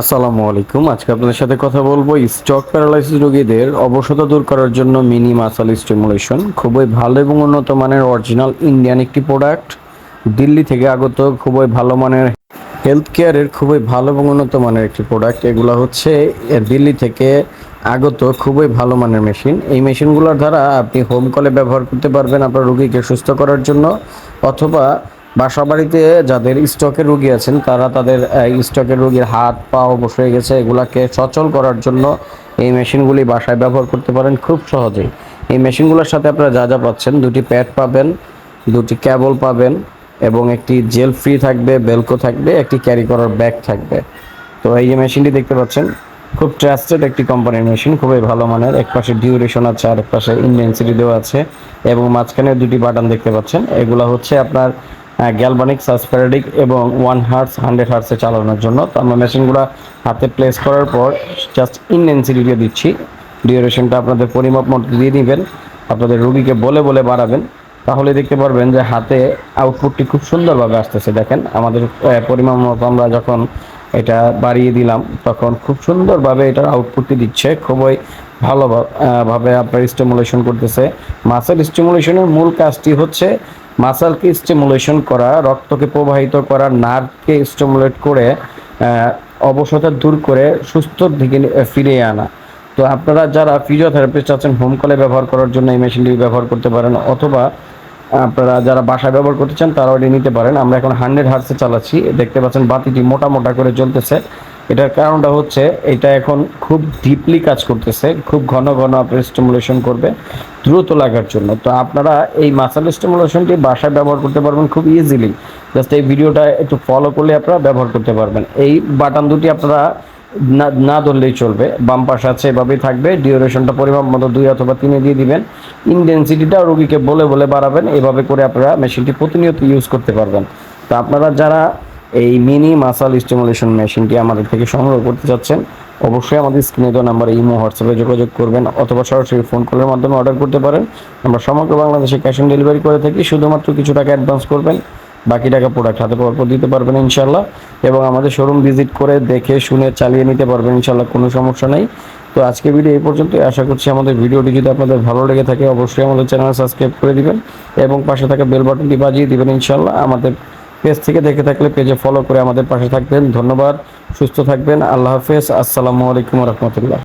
আসসালামু আলাইকুম। আজকে আপনাদের সাথে কথা বলব স্টক প্যারালাইসিস রোগীদের অবসতা দূর করার জন্য মিনি মাসাল স্টিমুলেশন। খুবই ভালো এবং উন্নত মানের অরিজিনাল ইন্ডিয়ান একটি প্রোডাক্ট। দিল্লি থেকে আগত খুবই ভালো মানের হেলথ কেয়ারের খুবই ভালো এবং উন্নত মানের একটি প্রোডাক্ট। এগুলো হচ্ছে দিল্লি থেকে আগত খুবই ভালো মানের মেশিন। এই মেশিনগুলোর দ্বারা আপনি হোম কলে ব্যবহার করতে পারবেন আপনার রোগীকে সুস্থ করার জন্য অথবা বাসা বাড়িতে যাদের স্টকের রোগী আছেন, তারা তাদের স্টকের রোগীর হাত পা অবশ গেছে, এগুলাকে সচল করার জন্য এই মেশিনগুলি বাসায় ব্যবহার করতে পারেন খুব সহজেই। এই মেশিনগুলোর সাথে আপনারা যা যা পাচ্ছেন, দুটি প্যাড পাবেন, দুটি ক্যাবল পাবেন এবং একটি জেল ফ্রি থাকবে বেলকো থাকবে, একটি ক্যারি করার ব্যাগ থাকবে। তো এই যে মেশিনটি দেখতে পাচ্ছেন, খুব ট্রাস্টেড একটি কোম্পানির মেশিন, খুবই ভালো মানের। এক পাশে ডিউরেশন আছে, আর এক পাশে ইন্টেন্সিটি দেওয়া আছে এবং মাঝখানে দুটি বাটন দেখতে পাচ্ছেন। এগুলো হচ্ছে আপনার গ্যালবানিক সাসফেরাডিক এবং ওয়ান হার্টস হান্ড্রেড হার্টসে চালানোর জন্য। তো আমরা মেশিনগুলো হাতে প্লেস করার পর জাস্ট ইন্টেন্সিটি দিয়ে দিচ্ছি। ডিউরেশনটা আপনাদের পরিমাপ মতো দিয়ে দিবেন। আপনাদের রুগীকে বলে বলে বাড়াবেন। তাহলে দেখতে পারবেন যে হাতে আউটপুটটি খুব সুন্দরভাবে আসতেছে। দেখেন, আমাদের পরিমাণ মতো আমরা যখন এটা বাড়িয়ে দিলাম, তখন খুব সুন্দরভাবে এটার আউটপুটটি দিচ্ছে। খুবই ভালোভাবে ভাবে আপনার স্টিমুলেশন করতেছে। মাসেল স্টিমুলেশনের মূল কাজটি হচ্ছে মাসালকে স্টিমুলেশন করা, রক্তকে প্রবাহিত করা নার্ভকে স্টিমুলেট করে অবসতা দূর করে সুস্থর দিকে ফিরিয়ে আনা। তো আপনারা যারা ফিজিওথেরাপিস্ট আছেন হোম কলে ব্যবহার করার জন্য এই মেশিনটি ব্যবহার করতে পারেন, অথবা আপনারা যারা বাসায় ব্যবহার করতে চান, তারাও এটি নিতে পারেন। আমরা এখন হান্ড্রেড হার্সে চালাচ্ছি। দেখতে পাচ্ছেন বাতিটি মোটা মোটা করে জ্বলতেছে। এটার কারণটা হচ্ছে এটা এখন খুব ডিপলি কাজ করতেছে, খুব ঘন ঘন আপনার স্টিমুলেশন করবে দ্রুত লাগার জন্য। তো আপনারা এই মাসাল স্টিমুলেশনটি বাসায় ব্যবহার করতে পারবেন খুব ইজিলি জাস্ট এই ভিডিওটা একটু ফলো করলে আপনারা ব্যবহার করতে পারবেন। এই বাটন দুটি আপনারা না না ধরলেই চলবে। বাম পাশে আছে এভাবেই থাকবে ডিউরেশনটা পরিমাপ মতো দুই অথবা তিনে দিয়ে দিবেন। ইনডেন্সিটিটা রোগীকে বলে বলে বাড়াবেন, এভাবে করে আপনারা মেশিনটি প্রতিনিয়ত ইউজ করতে পারবেন। তো আপনারা যারা এই মিনি মাসাল স্টিমুলেশন মেশিনটি আমাদের থেকে সংগ্রহ করতে চাচ্ছেন, অবশ্যই আমাদের স্ক্রিনে দেওয়া নাম্বারে ইমো, হোয়াটসঅ্যাপে যোগাযোগ করবেন অথবা সরাসরি ফোন কলের মাধ্যমে অর্ডার করতে পারেন। আমরা সমগ্র বাংলাদেশে ক্যাশ অন ডেলিভারি করে থাকি, শুধুমাত্র কিছু টাকা অ্যাডভান্স করবেন, বাকি টাকা প্রোডাক্ট হাতে পাওয়ার পর দিতে পারবেন ইনশাল্লাহ এবং আমাদের শোরুম ভিজিট করে দেখে, শুনে, চালিয়ে নিতে পারবেন ইনশাল্লাহ কোনো সমস্যা নেই। তো আজকে ভিডিও এই পর্যন্তই, আশা করছি আমাদের ভিডিওটি যদি আপনাদের ভালো লেগে থাকে, অবশ্যই আমাদের চ্যানেল সাবস্ক্রাইব করে দিবেন এবং পাশে থাকা বেল বাটনটি বাজিয়ে দিবেন ইনশাল্লাহ আমাদের পেজ থেকে দেখে থাকলে পেজে ফলো করে আমাদের পাশে থাকবেন। ধন্যবাদ, সুস্থ থাকবেন। আল্লাহ হাফেজ। আসসালামু আলাইকুম রহমতুল্লাহ।